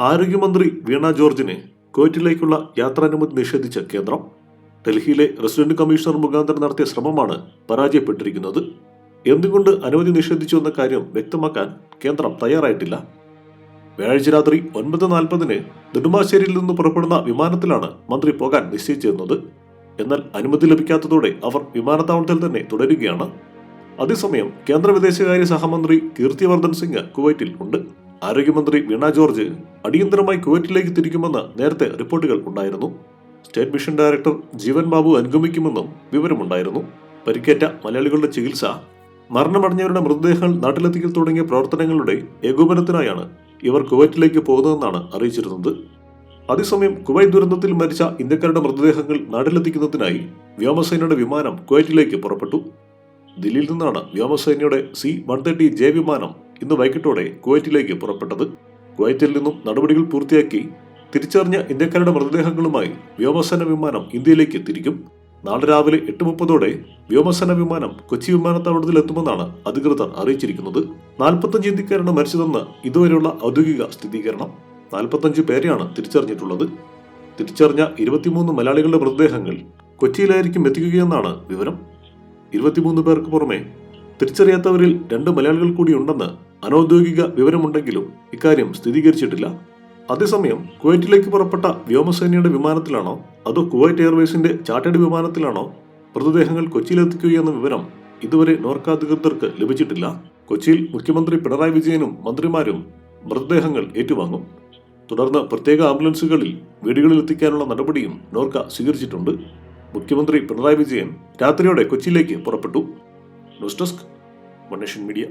ആരോഗ്യമന്ത്രി വീണ ജോർജിനെ കുവൈറ്റിലേക്കുള്ള യാത്രാനുമതി നിഷേധിച്ച കേന്ദ്രം ഡൽഹിയിലെ റെസിഡന്റ് കമ്മീഷണർ മുഖാന്തരം നടത്തിയ ശ്രമമാണ് പരാജയപ്പെട്ടിരിക്കുന്നത്. എന്തുകൊണ്ട് അനുമതി നിഷേധിച്ചു എന്ന കാര്യം വ്യക്തമാക്കാൻ കേന്ദ്രം തയ്യാറായിട്ടില്ല. വ്യാഴാഴ്ച രാത്രി ഒൻപത് നാൽപ്പതിന് നെടുമ്പാശ്ശേരിയിൽ നിന്ന് പുറപ്പെടുന്ന വിമാനത്തിലാണ് മന്ത്രി പോകാൻ നിശ്ചയിച്ചിരുന്നത്. എന്നാൽ അനുമതി ലഭിക്കാത്തതോടെ അവർ വിമാനത്താവളത്തിൽ തന്നെ തുടരുകയാണ്. അതേസമയം കേന്ദ്ര വിദേശകാര്യ സഹമന്ത്രി കീർത്തിവർദ്ധൻ സിംഗ് കുവൈറ്റിൽ ഉണ്ട്. ആരോഗ്യമന്ത്രി വീണ ജോർജ് അടിയന്തരമായി കുവൈറ്റിലേക്ക് തിരിക്കുമെന്ന് നേരത്തെ റിപ്പോർട്ടുകൾ ഉണ്ടായിരുന്നു. State mission director Jeevan Babu അനുഗമിക്കുമെന്നും വിവരമുണ്ടായിരുന്നു. പരിക്കേറ്റ മലയാളികളുടെ ചികിത്സ മരണമടഞ്ഞവരുടെ മൃതദേഹങ്ങൾ നാട്ടിലെത്തിക്കൽ തുടങ്ങിയ പ്രവർത്തനങ്ങളുടെ ഏകോപനത്തിനായാണ് ഇവർ കുവൈറ്റിലേക്ക് പോകുന്നതെന്നാണ് അറിയിച്ചിരുന്നത്. അതേസമയം കുവൈറ്റ് ദുരന്തത്തിൽ മരിച്ച ഇന്ത്യക്കാരുടെ മൃതദേഹങ്ങൾ നാട്ടിലെത്തിക്കുന്നതിനായി വ്യോമസേനയുടെ വിമാനം കുവൈറ്റിലേക്ക് പുറപ്പെട്ടു. ദില്ലിയിൽ നിന്നാണ് വ്യോമസേനയുടെ സി വൺ തേർട്ടി ജെ വിമാനം ഇന്ന് വൈകിട്ടോടെ കുവൈറ്റിലേക്ക് പുറപ്പെട്ടത്. കുവൈറ്റിൽ നിന്നും നടപടികൾ പൂർത്തിയാക്കി തിരിച്ചറിഞ്ഞ ഇന്ത്യക്കാരുടെ മൃതദേഹങ്ങളുമായി വ്യോമസേന വിമാനം ഇന്ത്യയിലേക്ക് എത്തിരിക്കും നാളെ രാവിലെ എട്ട് മുപ്പതോടെ വ്യോമസേന വിമാനം കൊച്ചി വിമാനത്താവളത്തിൽ എത്തുമെന്നാണ് അധികൃതർ അറിയിച്ചിരിക്കുന്നത്. നാൽപ്പത്തഞ്ച് ഇന്ത്യക്കാരാണ് മരിച്ചതെന്ന് ഇതുവരെയുള്ള ഔദ്യോഗിക സ്ഥിരീകരണം. നാൽപ്പത്തഞ്ച് പേരെയാണ് തിരിച്ചറിഞ്ഞിട്ടുള്ളത്. തിരിച്ചറിഞ്ഞ ഇരുപത്തിമൂന്ന് മലയാളികളുടെ മൃതദേഹങ്ങൾ കൊച്ചിയിലായിരിക്കും എത്തിക്കുകയെന്നാണ് വിവരം. ഇരുപത്തിമൂന്ന് പേർക്ക് പുറമെ തിരിച്ചറിയാത്തവരിൽ രണ്ട് മലയാളികൾ കൂടി ഉണ്ടെന്ന് അനൌദ്യോഗിക വിവരമുണ്ടെങ്കിലും ഇക്കാര്യം സ്ഥിരീകരിച്ചിട്ടില്ല. അതേസമയം കുവൈറ്റിലേക്ക് പുറപ്പെട്ട വ്യോമസേനയുടെ വിമാനത്തിലാണോ അതോ കുവൈറ്റ് എയർവേസിന്റെ ചാർട്ടേഡ് വിമാനത്തിലാണോ മൃതദേഹങ്ങൾ കൊച്ചിയിലെത്തിക്കുകയെന്ന വിവരം ഇതുവരെ നോർക്ക അധികൃതർക്ക് ലഭിച്ചിട്ടില്ല. കൊച്ചിയിൽ മുഖ്യമന്ത്രി പിണറായി വിജയനും മന്ത്രിമാരും മൃതദേഹങ്ങൾ ഏറ്റുവാങ്ങും. തുടർന്ന് പ്രത്യേക ആംബുലൻസുകളിൽ വീടുകളിൽ എത്തിക്കാനുള്ള നടപടിയും നോർക്ക സ്വീകരിച്ചിട്ടുണ്ട്. മുഖ്യമന്ത്രി പിണറായി വിജയൻ രാത്രിയോടെ കൊച്ചിയിലേക്ക് പുറപ്പെട്ടു. ന്യൂസ് ഡെസ്ക് മണേഷ്യൻ മീഡിയ.